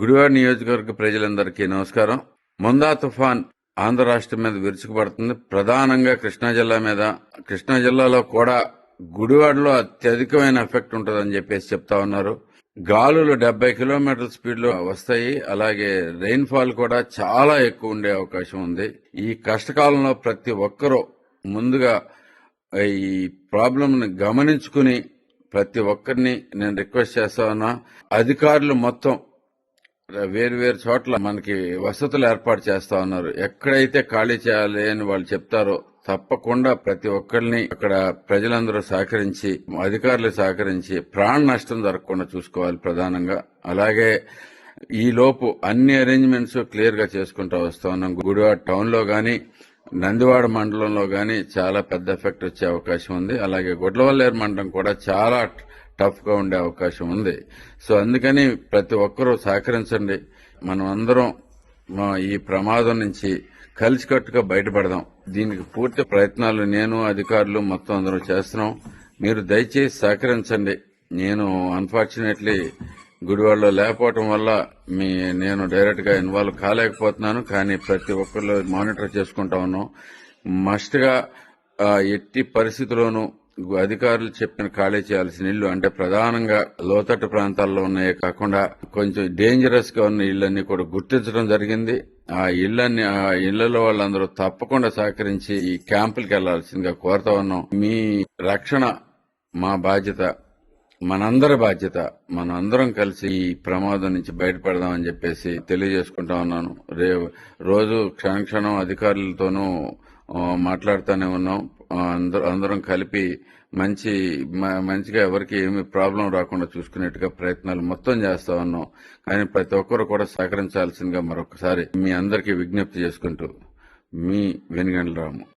గుడివాడ నియోజకవర్గ ప్రజలందరికీ నమస్కారం. ముందా తుఫాన్ ఆంధ్ర రాష్ట్రం మీద విరుచుకుపడుతుంది. ప్రధానంగా కృష్ణా జిల్లా మీద కృష్ణా జిల్లాలో కూడా గుడివాడలో అత్యధికమైన ఎఫెక్ట్ ఉంటుందని చెప్పేసి చెప్తా ఉన్నారు. గాలులు డెబ్బై కిలోమీటర్ల స్పీడ్లో వస్తాయి. అలాగే రెయిన్ ఫాల్ కూడా చాలా ఎక్కువ ఉండే అవకాశం ఉంది. ఈ కష్టకాలంలో ప్రతి ఒక్కరూ ముందుగా ఈ ప్రాబ్లంని గమనించుకుని ప్రతి ఒక్కరిని నేను రిక్వెస్ట్ చేస్తా ఉన్నా. అధికారులు మొత్తం వేరు వేరు చోట్ల మనకి వసతులు ఏర్పాటు చేస్తా ఉన్నారు. ఎక్కడైతే ఖాళీ చేయాలి అని వాళ్ళు చెప్తారో తప్పకుండా ప్రతి ఒక్కరిని అక్కడ ప్రజలందరూ సహకరించి అధికారులు సహకరించి ప్రాణ నష్టం జరగకుండా చూసుకోవాలి ప్రధానంగా. అలాగే ఈ లోపు అన్ని అరేంజ్మెంట్స్ క్లియర్గా చేసుకుంటూ వస్తా ఉన్నాం. గుడివాడ టౌన్లో గానీ నందివాడ మండలంలో గానీ చాలా పెద్ద ఎఫెక్ట్ వచ్చే అవకాశం ఉంది. అలాగే గుడ్లవల్లేరు మండలం కూడా చాలా టఫ్గా ఉండే అవకాశం ఉంది. సో అందుకని ప్రతి ఒక్కరూ సహకరించండి. మనం అందరం మా ఈ ప్రమాదం నుంచి కలిసికట్టుగా బయటపడదాం. దీనికి పూర్తి ప్రయత్నాలు నేను అధికారులు మొత్తం అందరం చేస్తున్నాం. మీరు దయచేసి సహకరించండి. నేను అన్ఫార్చునేట్లీ గుడివాడలో లేకపోవటం వల్ల మీ నేను డైరెక్ట్గా ఇన్వాల్వ్ కాలేకపోతున్నాను. కానీ ప్రతి ఒక్కరిలో మానిటర్ చేసుకుంటా ఉన్నాం. మస్ట్గా ఎట్టి పరిస్థితుల్లోనూ అధికారులు చెప్పిన ఖాళీ చేయాల్సిన ఇల్లు అంటే ప్రధానంగా లోతట్టు ప్రాంతాల్లో ఉన్నాయే కాకుండా కొంచెం డేంజరస్గా ఉన్న ఇళ్ళన్నీ కూడా గుర్తించడం జరిగింది. ఆ ఇళ్ళని ఆ ఇళ్ళలో వాళ్ళందరూ తప్పకుండా సహకరించి ఈ క్యాంపులకు వెళ్ళాల్సిందిగా కోరుతా ఉన్నాం. మీ రక్షణ మా బాధ్యత మనందరి బాధ్యత మనందరం కలిసి ఈ ప్రమాదం నుంచి బయటపడదామని చెప్పేసి తెలియజేసుకుంటా ఉన్నాను. రే రోజు క్షణక్షణం అధికారులతోనూ మాట్లాడుతూనే ఉన్నాం. అందరూ అందరం అందరం కలిపి మంచి మంచిగా ఎవరికి ఏమి ప్రాబ్లం రాకుండా చూసుకునేట్టుగా ప్రయత్నాలు మొత్తం చేస్తా ఉన్నాం. కానీ ప్రతి ఒక్కరు కూడా సహకరించాల్సిందిగా మరొకసారి మీ అందరికీ విజ్ఞప్తి చేసుకుంటూ మీ వెనుగండ్ల రాము.